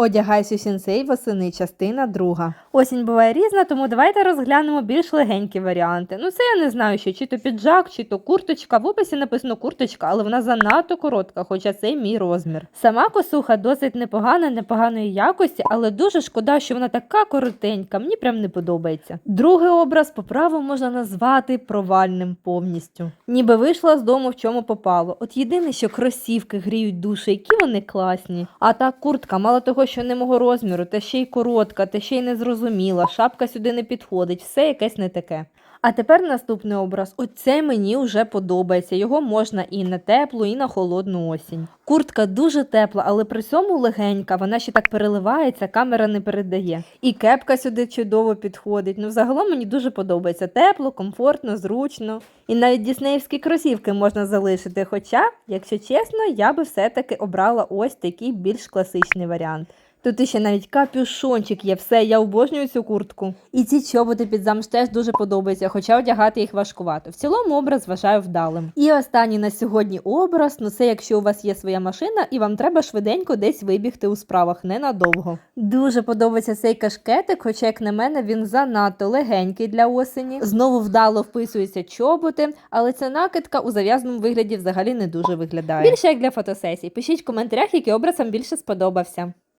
Одягайся сінсей восени, частина друга. Осінь буває різна, тому давайте розглянемо більш легенькі варіанти. Ну, це я не знаю, що чи то піджак, чи то курточка. В описі написано курточка, але вона занадто коротка, хоча це мій розмір. Сама косуха досить непогана, непоганої якості, але дуже шкода, що вона така коротенька. Мені прям не подобається. Другий образ по праву можна назвати провальним повністю. Ніби вийшла з дому в чому попало. От єдине, що кросівки гріють душу, які вони класні. А та куртка, мало того, що не мого розміру, та ще й коротка, та ще й незрозуміла, шапка сюди не підходить, все якесь не таке. А тепер наступний образ. Оце мені вже подобається. Його можна і на теплу, і на холодну осінь. Куртка дуже тепла, але при цьому легенька. Вона ще так переливається, камера не передає. І кепка сюди чудово підходить. Ну, загалом мені дуже подобається. Тепло, комфортно, зручно. І навіть діснеївські кросівки можна залишити. Хоча, якщо чесно, я би все-таки обрала ось такий більш класичний варіант. Тут іще навіть капюшончик є, все, я обожнюю цю куртку. І ці чоботи під замш теж дуже подобаються, хоча одягати їх важкувато. В цілому образ вважаю вдалим. І останній на сьогодні образ, ну це якщо у вас є своя машина і вам треба швиденько десь вибігти у справах ненадовго. Дуже подобається цей кашкетик, хоча, як на мене, він занадто легенький для осені. Знову вдало вписуються чоботи, але ця накидка у зав'язаному вигляді взагалі не дуже виглядає. Більше як для фотосесій. Пишіть в коментарях, який образ вам більше сподобався.